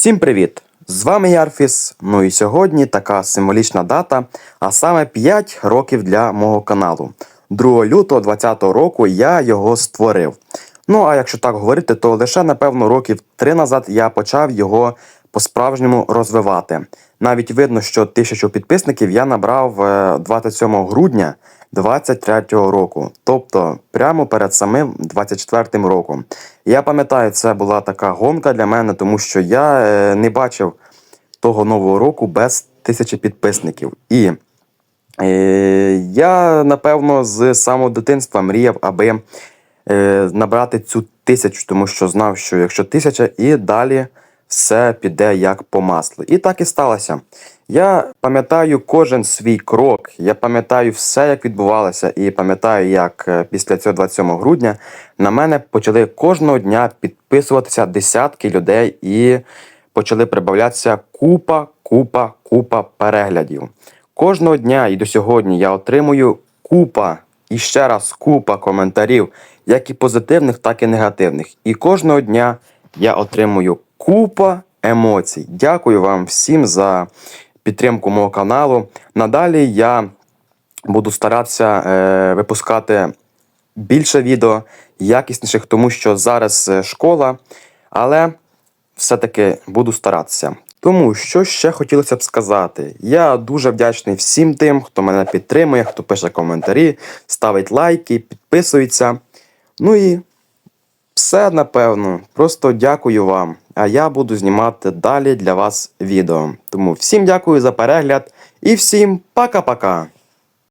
Всім привіт! З вами Ярфіс. Ну і сьогодні така символічна дата, а саме 5 років для мого каналу. 2 лютого 2020 року я його створив. Ну а якщо так говорити, то лише напевно років 3 назад я почав його по-справжньому розвивати. Навіть видно, що тисячу підписників я набрав е, 27 грудня 23 року, тобто прямо перед самим 24 роком. Я пам'ятаю, це була така гонка для мене, тому що я е, не бачив того нового року без тисячі підписників. І е, я, напевно, з самого дитинства мріяв, аби е, набрати цю тисячу, тому що знав, що якщо тисяча і далі все піде як по маслу. І так і сталося. Я пам'ятаю кожен свій крок, я пам'ятаю все, як відбувалося, і пам'ятаю, як е, після цього 27 грудня на мене почали кожного дня підписуватися десятки людей і почали прибавлятися купа, купа, купа переглядів. Кожного дня і до сьогодні я отримую купа і ще раз купа коментарів, як і позитивних, так і негативних. І кожного дня я отримую купа емоцій. Дякую вам всім за підтримку мого каналу. Надалі я буду старатися е, випускати більше відео, якісніших, тому що зараз е, школа, але все-таки буду старатися. Тому що ще хотілося б сказати, я дуже вдячний всім тим, хто мене підтримує, хто пише коментарі, ставить лайки, підписується. Ну і все напевно. Просто дякую вам. А я буду знімати далі для вас відео. Тому всім дякую за перегляд і всім пока-пока.